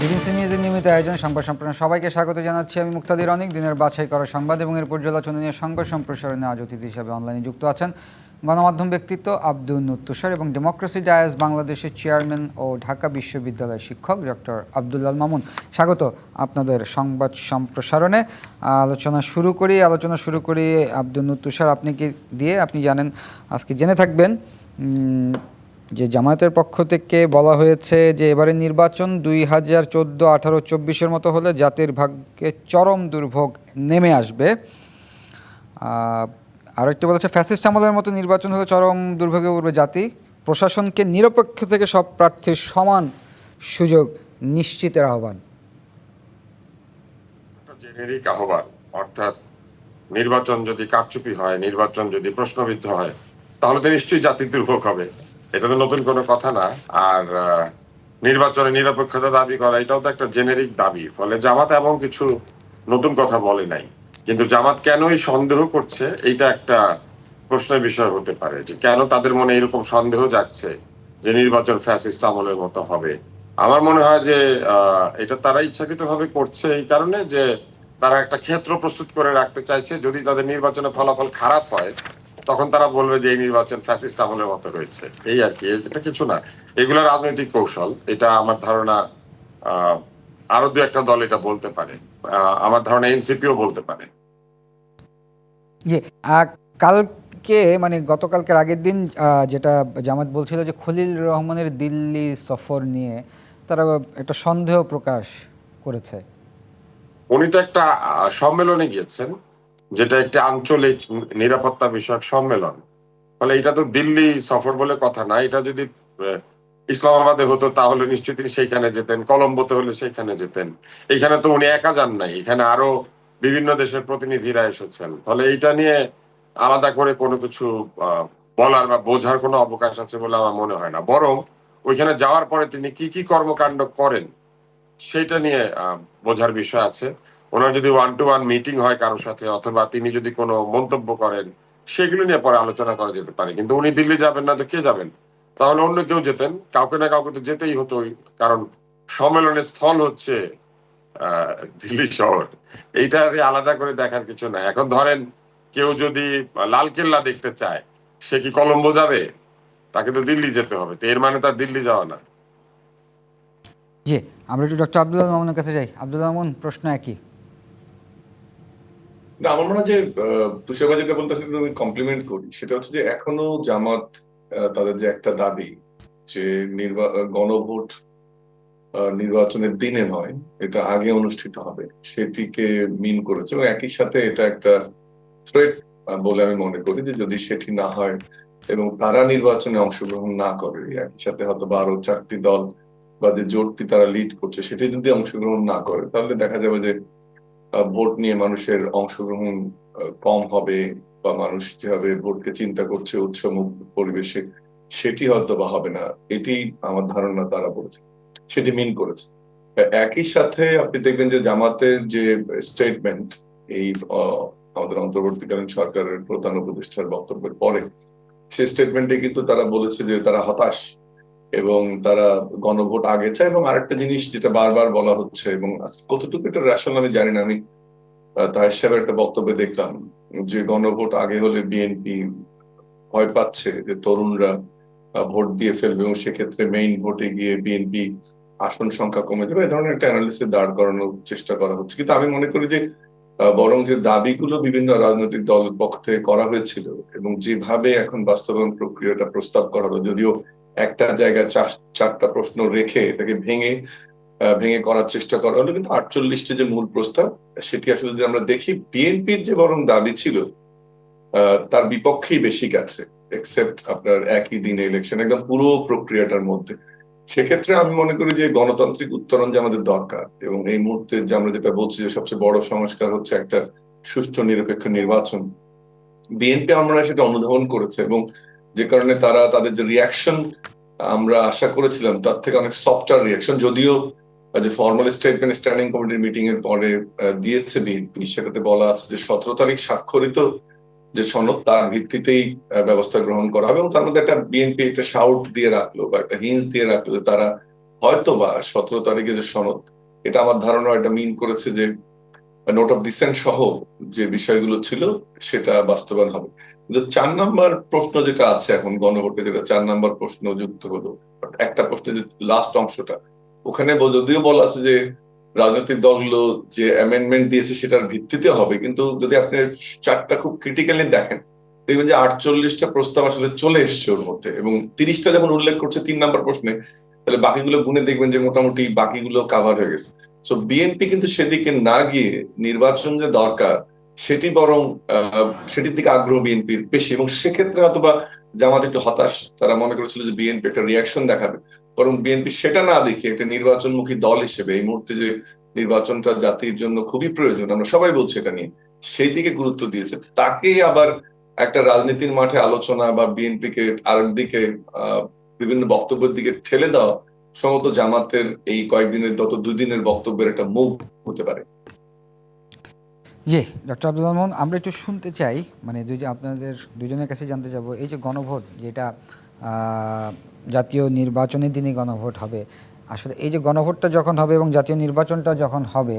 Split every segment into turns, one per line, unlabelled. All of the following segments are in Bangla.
বিবিসি নিউজের নিয়মিত আয়োজন, সংবাদ সম্প্রসারণ সবাইকে স্বাগত জানাচ্ছি। আমি মুক্তাদির অনেক। দিনের বাছাই করা সংবাদ এবং এর পর্যালোচনা নিয়ে সংবাদ সম্প্রসারণে আজ অতিথি হিসাবে অনলাইনে যুক্ত আছেন গণমাধ্যম ব্যক্তিত্ব আব্দুল তুষার এবং ডেমোক্রেসি ডায়াস বাংলাদেশের চেয়ারম্যান ও ঢাকা বিশ্ববিদ্যালয়ের শিক্ষক ডক্টর আব্দুল্লাল মামুন। স্বাগত আপনাদের সংবাদ সম্প্রসারণে। আলোচনা শুরু করি, আলোচনা শুরু করি আব্দুল তুষার আপনি কি দিয়ে? আপনি জানেন, আজকে জেনে থাকবেন যে জামায়াতের পক্ষ থেকে বলা হয়েছে যে এবারে নির্বাচন দুই হাজার চোদ্দ আঠারো চব্বিশের মতো হলে জাতির ভাগ্যে চরম দুর্ভোগ নেমে আসবে। আহ, আরও একটি বলেছে ফ্যাসিস্ট আমলের মতো নির্বাচন হলে চরম দুর্ভোগে পড়বে জাতি। প্রশাসনকে নিরপেক্ষ থেকে সব প্রার্থীর সমান সুযোগ নিশ্চিতের আহ্বান।
জেনেরিক আহ্বান অর্থাৎ নির্বাচন যদি কারচুপি হয় নির্বাচন যদি প্রশ্নবিদ্ধ হয় তাহলে তো নিশ্চয়ই জাতির দুর্ভোগ হবে। এটা তো নতুন কোনো কথা না। আর নির্বাচনে নিরপেক্ষতা দাবি করা, এটাও তো একটা জেনেরিক দাবি। ফলে জামাত এমন কিছু নতুন কথা বলে নাই। কিন্তু জামাত কেনই সন্দেহ করছে, এইটা একটা প্রশ্নের বিষয় হতে পারে। যে কেন তাদের মনে এরকম সন্দেহ যাচ্ছে যে নির্বাচন ফ্যাসিস্ট আমলের মতো হবে? আমার মনে হয় যে এটা তারা ইচ্ছাকৃত ভাবে করছে এই কারণে যে তারা একটা ক্ষেত্র প্রস্তুত করে রাখতে চাইছে। যদি তাদের নির্বাচনে ফলাফল খারাপ হয় তখন তারা বলবে যে এই নির্বাচন ফ্যাসিস্ট আমলের মতো হয়েছে এই আর কি এটা কিছু না। এগুলো রাজনৈতিক কৌশল। এটা আমার ধারণা আহ, আরও দু একটা দল এটা বলতে পারে। আমার ধারণা এনসিপিও বলতে পারে।
কালকে মানে গতকালকের আগের দিন যেটা জামাত বলছিল যে খলিল রহমানের দিল্লি সফর নিয়ে তারা একটা সন্দেহ প্রকাশ করেছে।
উনি তো একটা সম্মেলনে গিয়েছেন। যেটা একটি আঞ্চলিক নিরাপত্তা বিষয়ক সম্মেলন। ফলে এটা তো দিল্লি সফর বলে কথা না, এটা যদি ইসলামাবাদে হতো তাহলে নিশ্চয়ই তিনি সেইখানে যেতেন, কলম্বোতে হলে সেখানে যেতেন। এখানে তো উনি একা যান নাই, এখানে আরও বিভিন্ন দেশের প্রতিনিধিরা এসেছেন। ফলে এইটা নিয়ে আলাদা করে কোনো কিছু বলার বা বোঝার কোনো অবকাশ আছে বলে আমার মনে হয় না। বরং ওইখানে যাওয়ার পরে তিনি কি কি কর্মকাণ্ড করেন, সেটা নিয়ে বোঝার বিষয় আছে। ওনার যদি ওয়ান টু ওয়ান মিটিং হয় কারোর সাথে, অথবা তিনি যদি কোনো মন্তব্য করেন, সেগুলো নিয়ে পরে আলোচনা করা যেতে পারে। কিন্তু উনি দিল্লি যাবেন না, তো কে যাবেন? তাহলে অন্য কেউ যেতেন, কাউকে না কাউকে তো যেতেই হতো, কারণ সম্মেলনের স্থল হচ্ছে দিল্লি শহর। এইটা আলাদা করে দেখার কিছু না এখন ধরেন, কেউ যদি লাল কেল্লা দেখতে চায়, সে কি কলম্বো যাবে? তাকে তো দিল্লি যেতে হবে, তো এর মানে তার দিল্লি যাওয়া না।
জি, আমরা একটু ডক্টর আব্দুল্লাহ মামুনের কাছে যাই। আব্দুল্লাহ মামুন, প্রশ্ন একই।
না, আমার মনে হয় যে তুষারবা যেটা বলতেছে আমি কমপ্লিমেন্ট করি। সেটা হচ্ছে যে, এখনও জামাত তাদের যে একটা দাবি যে গণভোট নির্বাচনের দিনে নয়, এটা আগে অনুষ্ঠিত হবে। সেটিকে মিন করেছে এবং একই সাথে এটা একটা থ্রেট বলে আমি মনে করি যে, যদি সেটি না হয় এবং তারা নির্বাচনে অংশগ্রহণ না করে, একই সাথে হয়তো বারো চারটি দল বা যে জোটটি তারা লিড করছে, সেটি যদি অংশগ্রহণ না করে, তাহলে দেখা যাবে যে ভোট নিয়ে মানুষের অংশগ্রহণ কম হবে বা মানুষ যেভাবে ভোটকে চিন্তা করছে উৎসমুখ পরিবেশে, সেটি হয়তো বা হবে না। এটি আমার ধারণা তারা বলেছে, সেটি মিন করেছে। একই সাথে আপনি দেখবেন যে জামাতের যে স্টেটমেন্ট এই আমাদের অন্তর্বর্তীকালীন সরকারের প্রধান উপদেষ্টার বক্তব্যের পরে সেই স্টেটমেন্টে কিন্তু তারা বলেছে যে তারা হতাশ। এবং তারা গণভোট আগে চায় এবং আরেকটা জিনিস যেটা বারবার বলা হচ্ছে এবং কতটুকু এটা রেশন আমি জানি না, আমি তাহের সাহেবের একটা বক্তব্যে দেখলাম যে গণভোট আগে হলে বিএনপি ভয় পাচ্ছে যে তরুণরা ভোট দিয়ে ফেলবে এবং সেক্ষেত্রে মেইন ভোটে গিয়ে বিএনপি আসন সংখ্যা কমে যাবে। এই ধরনের একটা অ্যানালিসিস দাঁড় করানোর চেষ্টা করা হচ্ছে। কিন্তু আমি মনে করি যে বরং যে দাবিগুলো বিভিন্ন রাজনৈতিক দলের পক্ষ থেকে করা হয়েছিল এবং যেভাবে এখন বাস্তবায়ন প্রক্রিয়াটা প্রস্তাব করা হলো, যদিও একটা জায়গায় চার- চারটা প্রশ্ন রেখে এটাকে ভেঙে ভেঙে করার চেষ্টা করা হলো। কিন্তু আটচল্লিশটি যে মূল প্রস্তাব, সেটি আসলে যদি আমরা দেখি, বিএনপির যে বরং দাবি ছিল তার বিপক্ষেই বেশি গেছে এক্সেপ্ট আপনার একই দিনে ইলেকশন একদম পুরো প্রক্রিয়াটার মধ্যে। সেক্ষেত্রে আমি মনে করি যে গণতান্ত্রিক উত্তরণ যে আমাদের দরকার, এবং এই মুহূর্তে যে আমরা যেটা বলছি যে সবচেয়ে বড় সংস্কার হচ্ছে একটা সুষ্ঠু নিরপেক্ষ নির্বাচন, বিএনপি আমরা সেটা অনুধাবন করেছে, এবং যে কারণে তারা তাদের যে রিয়াকশন আমরা আশা করেছিলাম, তার থেকে অনেক সফটার রিয়াকশন যদিও যে ফর্মাল স্টেটমেন্ট স্ট্যান্ডিং কমিটির মিটিং এর পরে দিয়েছে বিএনপি, সেটাতে বলা আছে যে সতেরো তারিখ স্বাক্ষরিত যে সনদ, তার ভিত্তিতেই ব্যবস্থা গ্রহণ করা হবে। এবং তার মধ্যে একটা বিএনপি একটা শাউট দিয়ে রাখল, বা একটা হিন্স দিয়ে রাখল যে তারা হয়তো বা সতেরো তারিখে যে সনদ, এটা আমার ধারণা এটা মিন করেছে যে নোট অফ ডিসেন্ট সহ যে বিষয়গুলো ছিল, সেটা বাস্তবায়ন হবে। কিন্তু চার নাম্বার প্রশ্ন যেটা আছে এখন গণভোটে যেটা চার নাম্বার প্রশ্ন যুক্ত হলো। একটা প্রশ্নের যে লাস্ট অংশটা, ওখানে যদিও বলা আছে যে রাজনৈতিক দলগুলো যে অ্যামেন্ডমেন্ট দিয়েছে সেটার ভিত্তিতে হবে, কিন্তু যদি আপনি চারটা খুব ক্রিটিক্যালি দেখেন, দেখবেন যে আটচল্লিশটা প্রস্তাব আসলে চলে এসছে ওর মধ্যে এবং তিরিশটা যেমন উল্লেখ করছে তিন নাম্বার প্রশ্নে, তাহলে বাকিগুলো গুনে দেখবেন যে মোটামুটি বাকিগুলো কাভার হয়ে গেছে। সো বিএনপি কিন্তু সেদিকে না গিয়ে নির্বাচন যে দরকার সেটি বরং সেটির দিকে আগ্রহ বিএনপির বেশি। এবং সেক্ষেত্রে হয়তোবা জামাত একটু হতাশ, তারা মনে করেছিল যে বিএনপি একটা রিয়াকশন দেখাবে। বরং বিএনপি সেটা না দেখে একটা নির্বাচনমুখী দল হিসেবে এই মুহূর্তে যে নির্বাচনটা জাতির জন্য খুবই প্রয়োজন, আমরা সবাই বলছি এটা নিয়ে, সেই দিকে গুরুত্ব দিয়েছে। তাকে আবার একটা রাজনীতির মাঠে আলোচনা বা বিএনপি কে আরেক দিকে বিভিন্ন বক্তব্যের দিকে ঠেলে দেওয়া সম্ভবত জামাতের এই কয়েকদিনের, গত দুদিনের বক্তব্যের একটা মুভ হতে পারে।
জি, ডক্টর আব্দুল রহমান আমরা একটু শুনতে চাই মানে দুই আপনাদের দুজনের কাছে জানতে যাব, এই যে গণভোট, যেটা জাতীয় নির্বাচনের দিনে গণভোট হবে, আসলে এই যে গণভোটটা যখন হবে এবং জাতীয় নির্বাচনটা যখন হবে,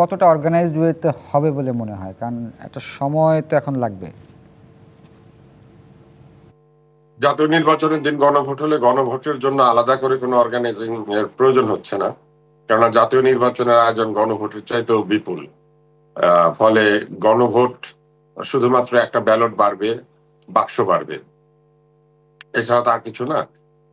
কতটা অর্গানাইজড ওয়েতে হবে বলে মনে হয়? কারণ একটা সময় তো এখন লাগবে।
জাতীয় নির্বাচনের দিন গণভোট হলে গণভোটের জন্য আলাদা করে কোনো অর্গানাইজিং এর প্রয়োজন হচ্ছে না, কেননা জাতীয় নির্বাচনের আয়োজন গণভোটের চাইতেও বিপুল। ফলে গণভোট শুধুমাত্র একটা ব্যালট বাড়বে বাক্স বাড়বে। এছাড়া তো আর কিছু না।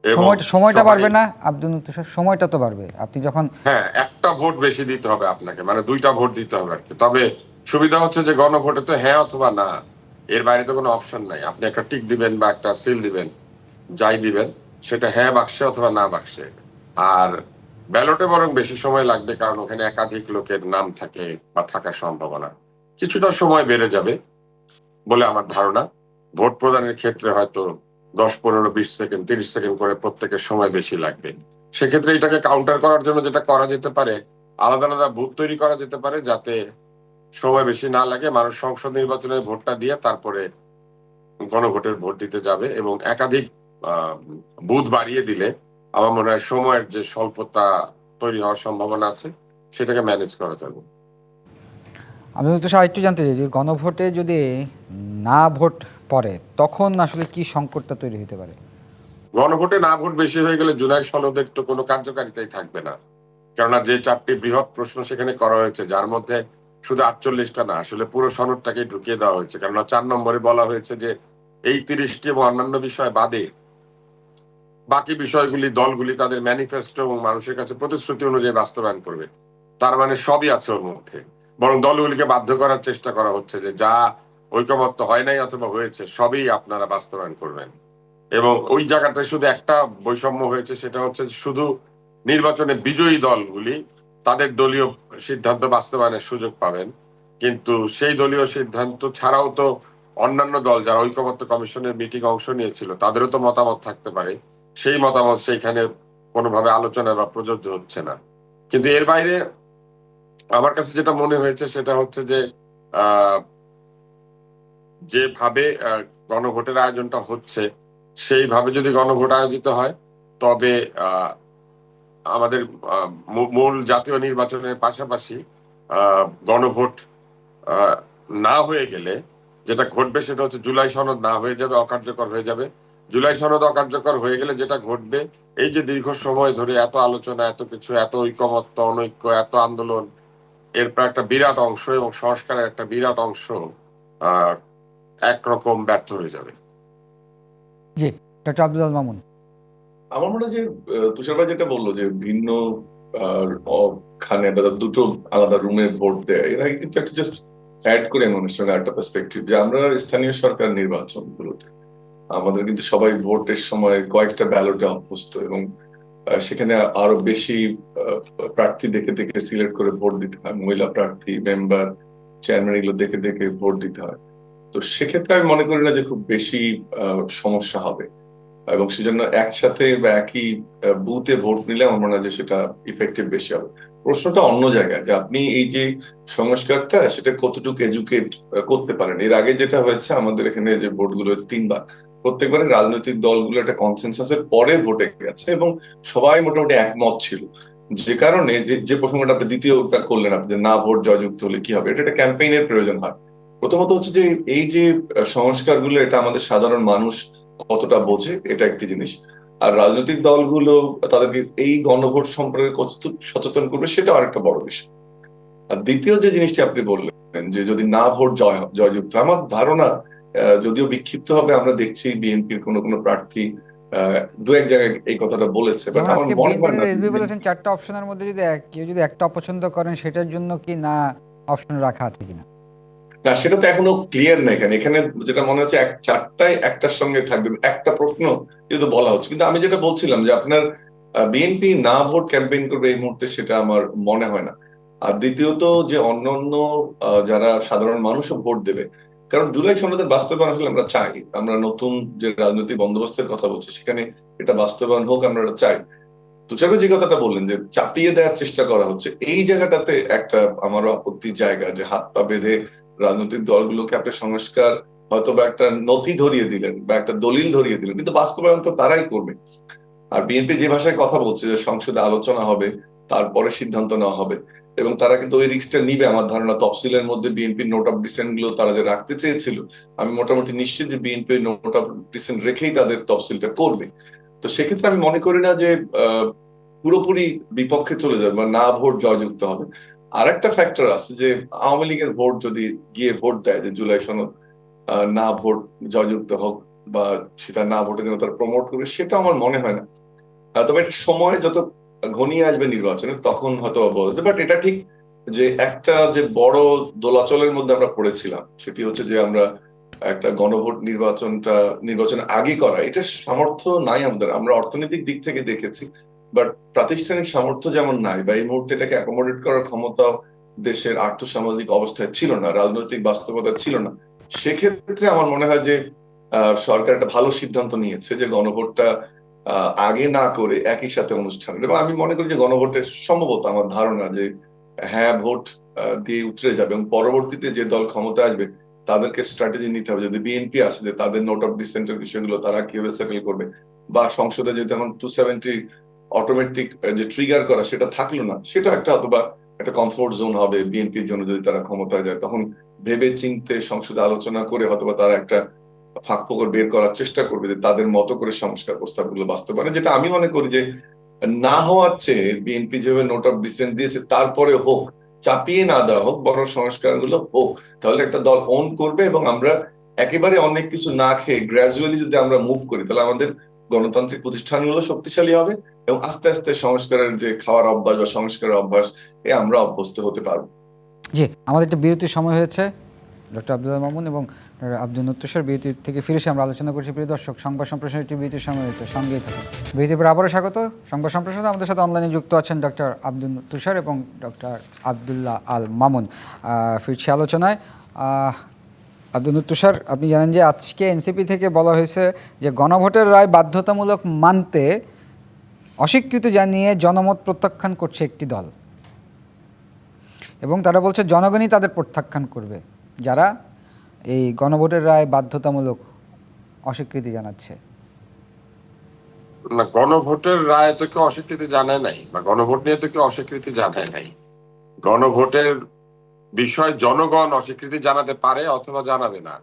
সময়টা সময়টা বাড়বে না আব্দুল নতুন সময়টা তো বাড়বে। আপনি যখন
হ্যাঁ একটা ভোট বেশি দিতে হবে আপনাকে মানে দুইটা ভোট দিতে হবে আর কি। তবে সুবিধা হচ্ছে যে গণভোটে তো হ্যাঁ অথবা না এর বাইরে তো কোনো অপশন নাই। আপনি একটা টিক দিবেন বা একটা সিল দিবেন যাই দিবেন সেটা হ্যাঁ বাক্সে অথবা না বাক্সে। আর ব্যালটে বরং বেশি সময় লাগবে কারণ ওখানে একাধিক লোকের নাম থাকে বা থাকার সম্ভাবনা। কিছুটা সময় বেড়ে যাবে বলে আমার ধারণা। ভোট প্রদানের ক্ষেত্রে হয়তো দশ, পনেরো, বিশ সেকেন্ড, তিরিশ সেকেন্ড করে প্রত্যেকের সময় বেশি লাগবে। সেক্ষেত্রে এটাকে কাউন্টার করার জন্য যেটা করা যেতে পারে, আলাদা আলাদা বুথ তৈরি করা যেতে পারে যাতে সময় বেশি না লাগে, মানুষ সংসদ নির্বাচনে ভোটটা দিয়ে তারপরে গণভোটের ভোট দিতে যাবে এবং একাধিক বুথ বাড়িয়ে দিলে আমার মনে হয় সময়ের যে স্বল্পতা তৈরি হওয়ার সম্ভাবনা আছে সেটাকে ম্যানেজ করা যাবে।
আমি নতুন স্যার একটু জানতে চাই যে গণভোটে যদি না ভোট পড়ে তখন আসলে কি সংকটটা তৈরি হতে পারে?
গণভোটে না ভোট বেশি হয়ে গেলে জুলাই সনদের তো কোনো কার্যকারিতাই থাকবে না। কেননা যে চারটি বৃহৎ প্রশ্ন সেখানে করা হয়েছে যার মধ্যে শুধু আটচল্লিশটা না আসলে পুরো সনদটাকে ঢুকিয়ে দেওয়া হয়েছে। কেননা চার নম্বরে বলা হয়েছে যে এই তিরিশটি এবং অন্যান্য বিষয় বাদে বাকি বিষয়গুলি, দলগুলি তাদের ম্যানিফেস্টো এবং মানুষের কাছে প্রতিশ্রুতি অনুযায়ী বাস্তবায়ন করবে। তার মানে সবই আছে ওর মধ্যে। বরং দলগুলিকে বাধ্য করার চেষ্টা করা হচ্ছে যে যা ঐকমত্য হয় নাই অথবা হয়েছে, সবই আপনারা বাস্তবায়ন করবেন। এবং ওই জায়গাটায় শুধু একটা বৈষম্য হয়েছে, সেটা হচ্ছে শুধু নির্বাচনে বিজয়ী দলগুলি তাদের দলীয় সিদ্ধান্ত বাস্তবায়নের সুযোগ পাবেন। কিন্তু সেই দলীয় সিদ্ধান্ত ছাড়াও তো অন্যান্য দল যারা ঐকমত্য কমিশনের মিটিং অংশ নিয়েছিল, তাদেরও তো মতামত থাকতে পারে। সেই মতামত সেইখানে কোনোভাবে আলোচনা বা প্রযোজ্য হচ্ছে না। কিন্তু এর বাইরে আমার কাছে যেটা মনে হয়েছে সেটা হচ্ছে যে যেভাবে গণভোটের আয়োজনটা হচ্ছে, সেইভাবে যদি গণভোট আয়োজিত হয়, তবে আমাদের মূল জাতীয় নির্বাচনের পাশাপাশি গণভোট না হয়ে গেলে যেটা ঘটবে সেটা হচ্ছে জুলাই সনদ না হয়ে যাবে, অকার্যকর হয়ে যাবে। জুলাই সনদ অকার্যকর হয়ে গেলে যেটা ঘটবে এই যে দীর্ঘ সময় ধরে এত আলোচনা এত কিছু এত ঐকমত্য অনৈক্য এত আন্দোলন এরপর একটা বিরাট অংশ এবং সংস্কারের একটা বিরাট অংশ একরকম ব্যর্থ হয়ে যাবে।
জি ডক্টর আব্দুল মামুন।
আমার মনে হয় যে আহ, তুষার ভাই যেটা বলল যে ভিন্ন খানে দুটো আলাদা রুমে ভোট দেয় এর আগে কিন্তু একটা জাস্ট অ্যাড করে মানুষের সঙ্গে একটা পার্সপেক্টিভ যে আমরা স্থানীয় সরকার নির্বাচন গুলোতে আমাদের কিন্তু সবাই ভোটের সময় কয়েকটা ব্যালটে অভ্যস্ত এবং সেখানে আরও বেশি প্রার্থী দেখে দেখে সিলেক্ট করে ভোট দিতে হয়। মহিলা প্রার্থী মেম্বার চেয়ারম্যান এগুলো দেখে দেখে ভোট দিতে হয়। তো সেক্ষেত্রে আমি মনে করি না যে খুব বেশি সমস্যা হবে। এবং সেজন্য একসাথে বা একই বুথে ভোট নিলে আমার মনে হয় যে সেটা ইফেক্টিভ বেশি হবে। প্রশ্নটা অন্য জায়গায় যে আপনি এই যে সংস্কারটা সেটা কতটুকু এডুকেট করতে পারেন? এর আগে যেটা হয়েছে আমাদের এখানে যে ভোটগুলো তিনবার। প্রত্যেকবারে রাজনৈতিক দলগুলো একটা কনসেনসাসের পরে ভোটে গেছে এবং সবাই মোটামুটি একমত ছিল। যে কারণে যে প্রসঙ্গটা আপনি দ্বিতীয়টা করলেন আপনি না ভোট জয়যুক্ত হলে কি হবে? এটা একটা ক্যাম্পেইনের প্রয়োজন হয়। প্রথমত হচ্ছে যে, এই যে সংস্কারগুলো, এটা আমাদের সাধারণ মানুষ কতটা বোঝে, এটা একটি জিনিস। আর রাজনৈতিক দলগুলো তাদেরকে এই গণভোট সম্পর্কে কতটুকু সচেতন করবে সেটা আরেকটা বড় বিষয়। আর দ্বিতীয় যে জিনিসটি আপনি বললেন যে, যদি না ভোট জয়, জয়যুক্ত আমার ধারণা যদিও বিক্ষিপ্ত হবে আমরা দেখছি বিএনপির কোন কোন প্রার্থী দু এক জায়গায় এই কথাটা বলেছে বাট আমার মনে হয় না
এসবি বলেছেন চারটা অপশনের মধ্যে যদি কেউ যদি একটা অপছন্দ করেন সেটার জন্য কি না অপশন রাখা আছে কিনা?
না সেটা তো এখনও ক্লিয়ার না এখানে। এখানে যেটা মনে হচ্ছে এক চারটায় একটার সঙ্গে থাকবে একটা প্রশ্ন যেহেতু বলা হচ্ছে। কিন্তু আমি যেটা বলছিলাম যে আপনার বিএনপি না ভোট ক্যাম্পেইন করবে এই মুহূর্তে সেটা আমার মনে হয় না। আর দ্বিতীয়ত যে অন্যান্য আহ, যারা সাধারণ মানুষও ভোট দেবে কারণ জুলাই সনদের বাস্তবায়ন আসলে আমরা চাই। আমরা নতুন যে রাজনৈতিক বন্দোবস্তের কথা বলছি, সেখানে এটা বাস্তবায়ন হোক, আমরা এটা চাই। তুষার যে কথাটা বললেন যে চাপিয়ে দেওয়ার চেষ্টা করা হচ্ছে, এই জায়গাটাতে একটা আমারও আপত্তির জায়গা যে হাত পা বেঁধে রাজনৈতিক দলগুলোকে একটা সংস্কার হয়তো বা একটা নথি ধরিয়ে দিলেন বা একটা দলিল ধরিয়ে দিলেন, কিন্তু বাস্তবায়ন তো তারাই করবে। আর বিএনপি যে ভাষায় কথা বলছে যে সংসদে আলোচনা হবে, তারপরে সিদ্ধান্ত নেওয়া হবে এবং তারা কিন্তু ওই রিস্কটা নিবে। আমার ধারণা তফসিলের মধ্যে বিএনপির নোট অফ ডিসেন্টগুলো তারা যে রাখতে চেয়েছিল, আমি মোটামুটি নিশ্চিত যে বিএনপি নোট অফ ডিসেন্ট রেখেই তাদের তফসিলটা করবে। তো সেক্ষেত্রে আমি মনে করি না যে পুরোপুরি বিপক্ষে চলে যাবে বা না ভোট জয়যুক্ত হবে। আর একটা ফ্যাক্টর আছে যে, আওয়ামী লীগের ভোট যদি গিয়ে ভোট দেয় যে জুলাই সনদ না ভোট জয়যুক্ত হোক বা সেটা না ভোটের জন্য তারা প্রমোট করবে, সেটা আমার মনে হয় না। তবে একটা সময় যত ঘনিয়ে আসবে নির্বাচনে, তখন হয়তো বলতে বাট এটা ঠিক যে একটা যে বড় দোলাচলের মধ্যে আমরা পড়েছিলাম, সেটি হচ্ছে যে আমরা একটা গণভোট নির্বাচনটা, নির্বাচনের আগে করা এটা সামর্থ্য নাই আমাদের। আমরা অর্থনৈতিক দিক থেকে দেখেছি বাট প্রাতিষ্ঠানিক সামর্থ্য যেমন নাই, বা এই মুহূর্তে এটাকে অ্যাকোমোডেট করার ক্ষমতা দেশের আর্থসামাজিক অবস্থায় ছিল না, রাজনৈতিক বাস্তবতা ছিল না, সেক্ষেত্রে আমার মনে হয় যে সরকার একটা ভালো সিদ্ধান্ত নিয়েছে যে গণভোটটা আগে না করে একই সাথে অনুষ্ঠান এবং আমি মনে করি যে গণভোটের সম্ভবত আমার ধারণা যে হ্যাঁ ভোট দিয়ে উতরে যাবে এবং পরবর্তীতে যে দল ক্ষমতা আসবে, তাদেরকে স্ট্র্যাটেজি নিতে হবে। যদি বিএনপি আসে, যে তাদের নোট অফ ডিসেন্টের বিষয়গুলো তারা কীভাবে সেটেল করবে? বা সংসদে যদি এখন টু সেভেন্টি অটোমেটিক যে ট্রিগার করা, সেটা থাকল না, সেটা একটা অথবা একটা কমফোর্ট জোন হবে বিএনপির জন্য যদি তারা ক্ষমতায় যায়। তখন ভেবে চিনতে সংসদে আলোচনা করে হয়তোবা তারা একটা ফাঁক ফোকর বের করার চেষ্টা করবে যে তাদের মতো করে সংস্কার প্রস্তাবগুলো বাস্তবায়নে, যেটা আমি মনে করি যে না হওয়ার চেয়ে বিএনপি যেভাবে নোট অফ ডিসেন্ট দিয়েছে, তারপরে হোক, চাপিয়ে না দেওয়া হোক বড় সংস্কারগুলো হোক, তাহলে একটা দল অন করবে এবং আমরা একেবারে অনেক কিছু না খেয়ে গ্রাজুয়ালি যদি আমরা মুভ করি, তাহলে আমাদের গণতান্ত্রিক প্রতিষ্ঠানগুলো শক্তিশালী হবে এবং আস্তে আস্তে সংস্কারের যে খাওয়ার অভ্যাস বা সংস্কারের অভ্যাস, এ আমরা অভ্যস্ত হতে পারব।
জি, আমাদের একটা বিরতির সময় হয়েছে। ডক্টর আব্দুল্লাহ মামুন এবং আব্দুল নত্তুষার বিরতি থেকে ফিরে এসে আমরা আলোচনা করছি। প্রিয় দর্শক, সংবাদ সম্প্রসারণ একটি বিরতির সময় হয়েছে সঙ্গেই থাকুন। বিরতির আবারও স্বাগত। সংবাদ সম্প্রসারণে আমাদের সাথে অনলাইনে যুক্ত আছেন ডক্টর আব্দুল তুষার এবং ডক্টর আবদুল্লাহ আল মামুন। ফিরছি আলোচনায়। আব্দুল তুষার আপনি জানেন যে আজকে এনসিপি থেকে বলা হয়েছে যে গণভোটের রায় বাধ্যতামূলক মানতে অস্বীকৃতি জানিয়ে জনমত প্রত্যাখ্যান করছে একটি দল। এবং তারা বলছে, জনগণই তাদের প্রত্যাখ্যান করবে। যারা এই গণভোটের রায় বাধ্যতামূলক অস্বীকৃতি জানাচ্ছে।
না, গণভোটের রায় তো কেউ অস্বীকৃতি জানায় নাই, বা গণভোট নিয়ে তো কেউ অস্বীকৃতি জানায় নাই। গণভোটের বিষয় জনগণ অস্বীকৃতি জানাতে পারে অথবা জানাবে না।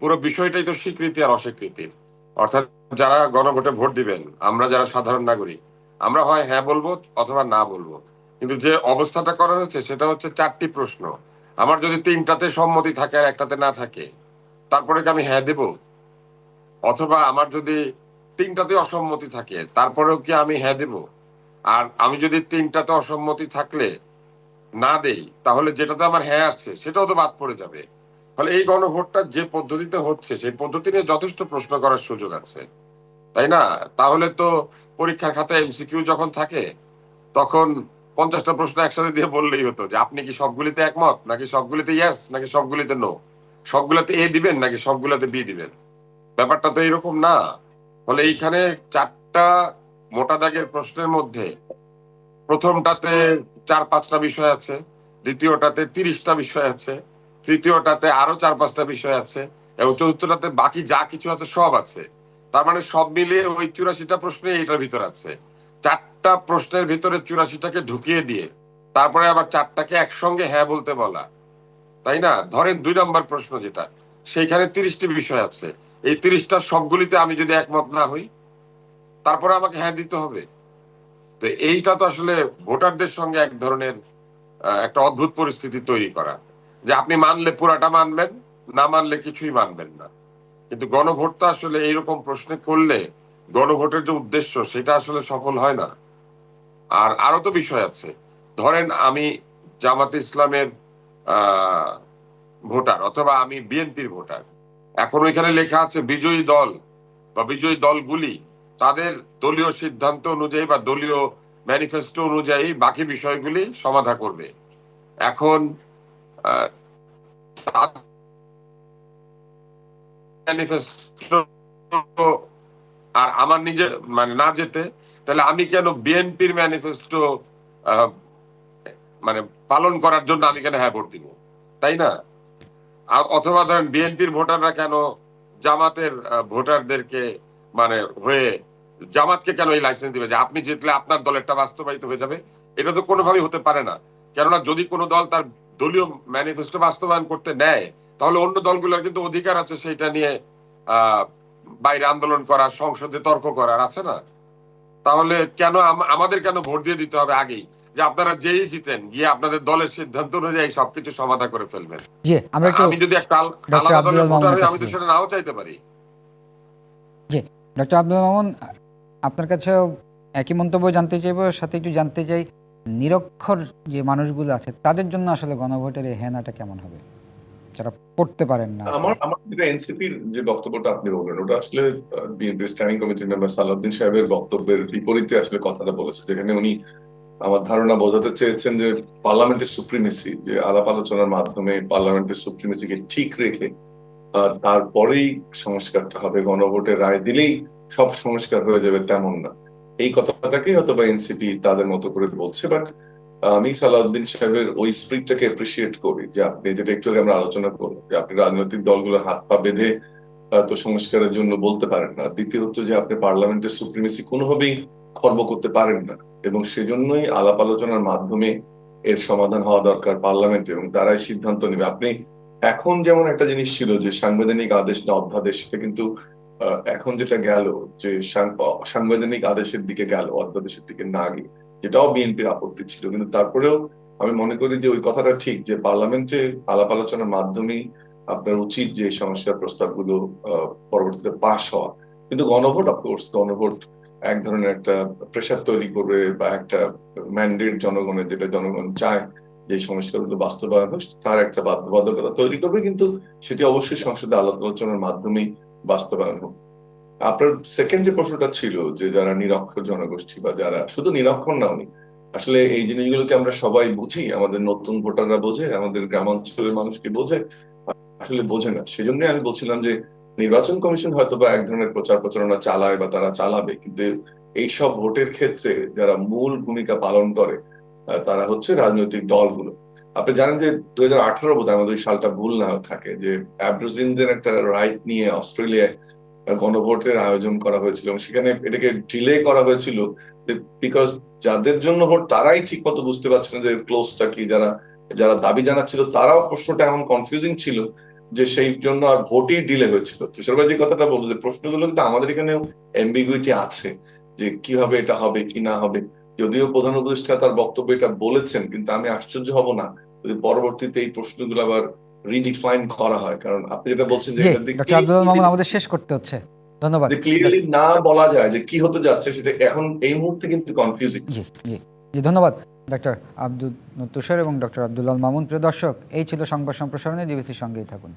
পুরো বিষয়টাই তো স্বীকৃতি আর অস্বীকৃতির অর্থাৎ যারা গণভোটে ভোট দিবেন, আমরা যারা সাধারণ নাগরিক, আমরা হয় হ্যাঁ বলব অথবা না বলব। কিন্তু যে অবস্থাটা করা হয়েছে, সেটা হচ্ছে চারটি প্রশ্ন। আমার যদি তিনটাতে সম্মতি থাকে আর একটাতে না থাকে, তারপরে কি আমি হ্যাঁ দেব? অথবা আমার যদি তিনটাতে অসম্মতি থাকে, তারপরেও কি আমি হ্যাঁ দেব? আর আমি যদি তিনটাতে অসম্মতি থাকলে না দেই, তাহলে যেটাতে আমার হ্যাঁ আছে, সেটাও তো বাদ পড়ে যাবে। ফলে এই গণভোটটা যে পদ্ধতিতে হচ্ছে, সেই পদ্ধতি নিয়ে যথেষ্ট প্রশ্ন করার সুযোগ আছে। তাই না? তাহলে তো পরীক্ষার খাতায় এমসিকিউ যখন থাকে, তখন পঞ্চাশটা প্রশ্ন একসাথে দিয়ে বললেই হতো যে আপনি কি সবগুলিতে একমত? নাকি সবগুলিতে ইয়েস নাকি সবগুলিতে নো সবগুলোতে এ দিবেন, নাকি সবগুলোতে বি দিবেন? ব্যাপারটা তো এরকম না। ফলে এইখানে চারটা মোটা দাগের প্রশ্নের মধ্যে প্রথমটাতে চার পাঁচটা বিষয় আছে, দ্বিতীয়টাতে তিরিশটা বিষয় আছে, তৃতীয়টাতে আরও চার পাঁচটা বিষয় আছে, এবং চতুর্থটাতে বাকি যা কিছু আছে সব আছে। তার মানে সব মিলিয়ে ওই চুরাশিটা প্রশ্নে এটার ভিতর আছে। চারটা প্রশ্নের ভিতরে চুরাশিটাকে ঢুকিয়ে দিয়ে, তারপরে আবার চারটাকে একসঙ্গে হ্যাঁ বলতে বলা। তাই না? ধরেন দুই নম্বর প্রশ্ন যেটা, সেইখানে তিরিশটি বিষয় আছে। এই তিরিশটা সবগুলিতে আমি যদি একমত না হই, তারপরে আমাকে হ্যাঁ দিতে হবে। তো এইটা তো আসলে ভোটারদের সঙ্গে এক ধরনের একটা অদ্ভুত পরিস্থিতি তৈরি করা। যে আপনি মানলে পুরাটা মানবেন, না মানলে কিছুই মানবেন না। কিন্তু গণভোট তো আসলে এইরকম প্রশ্নে করলে গণভোটের যে উদ্দেশ্য, সেটা আসলে সফল হয় না। আর আরও তো বিষয় আছে। ধরেন আমি জামাতে ইসলামের ভোটার অথবা আমি বিএনপির ভোটার। এখন ওইখানে লেখা আছে বিজয়ী দল বা বিজয়ী দলগুলি, তাদের দলীয় সিদ্ধান্ত অনুযায়ী বা দলীয় ম্যানিফেস্টো অনুযায়ী বাকি বিষয়গুলি সমাধা করবে। এখন ম্যানিফেস্টো আর আমার নিজের মানে না যেতে, তাহলে আমি কেন বিএনপির ম্যানিফেস্টো মানে পালন করার জন্য আমি কেন হ্যাঁ ভোট দিব? তাই না? অথবা ধরেন বিএনপির ভোটাররা কেন জামাতের ভোটারদেরকে মানে হয়ে জামাতকে কেন এই লাইসেন্স দিবে? যে আপনি জিতলে আপনার দলেরটা বাস্তবায়িত হয়ে যাবে? এটা তো কোনোভাবেই হতে পারে না। কেননা যদি কোনো দল তার দলীয় ম্যানিফেস্টো বাস্তবায়ন করতে নেয়, তাহলে অন্য দলগুলোর কিন্তু অধিকার আছে সেটা নিয়ে বাইরে আন্দোলন করা সংসদে তর্ক করার আছে না? তাহলে কেন আমাদের কেন ভোট দিয়ে দিতে হবে আগেই? যে আপনারা যেই জিতেন গিয়ে আপনাদের দলের সিদ্ধান্ত অনুযায়ী সবকিছু সমাধা করে ফেলবেন। আমি যদি একটা আলাদা দলের ভোটার হই আমি তো
কাছে
সেটা নাও চাইতে পারি।
ডক্টর আব্দুল মামুন আপনার কাছেও একই মন্তব্য জানতে চাইব সাথে একটু জানতে চাই নিরক্ষর যে মানুষগুলো আছে তাদের জন্য আসলে গণভোটের এই হেনাটা কেমন হবে? যারা পড়তে পারেন না।
আমার আমার যেটা এনসিপির যে বক্তব্যটা আপনি বললেন, ওটা আসলে বিএনপি স্ট্যান্ডিং কমিটির মেম্বার সালাউদ্দিন সাহেবের বক্তব্যের বিপরীতে আসলে কথাটা বলেছে, যেখানে উনি আমার ধারণা বোঝাতে চেয়েছেন যে পার্লামেন্টের সুপ্রিমেসি যে আলাপ আলোচনার মাধ্যমে পার্লামেন্টের সুপ্রিমেসিকে ঠিক রেখে তারপরেই সংস্কারটা হবে, গণভোটের রায় দিলেই সব সংস্কার হয়ে যাবে তেমন না। এই কথাটাকেই হয়তো বা এনসিপি তাদের মতো করে বলছে বাট আমি সালাউদ্দিন সাহেবের ওই স্পিরিটটাকে এপ্রিসিয়েট করি যে আপনি যেটা একটু আমরা আলোচনা করলাম যে আপনি রাজনৈতিক দলগুলোর হাত পা বেঁধে তো সংস্কারের জন্য বলতে পারেন না। দ্বিতীয়ত যে আপনি পার্লামেন্টের সুপ্রিমেসি কোনোভাবেই খর্ব করতে পারেন না এবং সেজন্যই আলাপ আলোচনার মাধ্যমে এর সমাধান হওয়া দরকার পার্লামেন্টে এবং তারাই সিদ্ধান্ত নেবে। আপনি এখন যেমন একটা জিনিস ছিল যে সাংবিধানিক আদেশ না অধ্যাদেশ, সেটা কিন্তু এখন যেটা গেল যে সাংবিধানিক আদেশের দিকে গেল, অধ্যাদেশের দিকে না গিয়ে। যেটাও বিএনপির আপত্তি ছিল। কিন্তু তারপরেও আমি মনে করি যে ওই কথাটা ঠিক, যে পার্লামেন্টে আলাপ আলোচনার মাধ্যমে আপনার উচিত যে সংস্কার প্রস্তাবগুলো পরবর্তীতে পাশ হওয়া। কিন্তু গণভোট অফকোর্স গণভোট এক ধরনের একটা প্রেশার তৈরি করবে বা একটা ম্যান্ডেট জনগণের, যেটা জনগণ চায় যে সংস্কারগুলো বাস্তবায়ন হোক, তার একটা বাধ্যবাধকতা তৈরি করবে। কিন্তু সেটি অবশ্যই সংসদে আলোচনার মাধ্যমেই বাস্তবায়ন হোক। আপনার সেকেন্ড যে প্রশ্নটা ছিল যে যারা নিরক্ষর জনগোষ্ঠী বা যারা শুধু নিরক্ষর না উনি, আসলে এই জিনিসগুলোকে আমরা সবাই বুঝি, আমাদের নতুন ভোটাররা বোঝে, আমাদের গ্রামাঞ্চলের মানুষকে বোঝে, আসলে বোঝে না। সেজন্য আমি বলছিলাম যে নির্বাচন কমিশন হয়তো বা এক ধরনের প্রচার প্রচারণা চালায় বা তারা চালাবে, কিন্তু এইসব ভোটের ক্ষেত্রে যারা মূল ভূমিকা পালন করে তারা হচ্ছে রাজনৈতিক দলগুলো। আপনি জানেন যে দুই হাজার আঠারো বোধ আমাদের সালটা ভুল না থাকে, যে অ্যাব্রোজিনদের একটা রাইট নিয়ে অস্ট্রেলিয়ায় গণভোটের আয়োজন করা হয়েছিল এবং সেখানে এটাকে ডিলে করা হয়েছিল বিকজ যাদের জন্য ভোট তারাই ঠিক মতো বুঝতে পারছে না যে ক্লোজটা কি, যারা যারা দাবি জানাচ্ছিল তারাও প্রশ্নটা এমন কনফিউজিং ছিল যে সেই জন্য আর ভোটই ডিলে হয়েছিল। তুষার ভাই যে কথাটা বলল যে প্রশ্নগুলো কিন্তু আমাদের এখানেও এম্বিগুইটি আছে যে কীভাবে এটা হবে, কি না হবে। যদিও প্রধান উপদেষ্টা তার বক্তব্য এটা বলেছেন, কিন্তু আমি আশ্চর্য হব না যদি পরবর্তীতে এই প্রশ্নগুলো আবার রিডিফাইন করা হয়। কারণ আপনি যেটা বলছেন যে
জি
এটা
ডক্টর আব্দুল মামুন আমাদের শেষ করতে হচ্ছে। ধন্যবাদ।
ক্লিয়ারলি না বলা যায় যে কি হতে যাচ্ছে সেটা এখন এই মুহূর্তে কিন্তু কনফিউজিং
জি জি ধন্যবাদ। ডক্টর আব্দুল তুষার এবং ডক্টর আব্দুল্লাল মামুন প্রিয় দর্শক এই ছিল সংবাদ সম্প্রসারণে ডিবিসির সঙ্গেই থাকুন।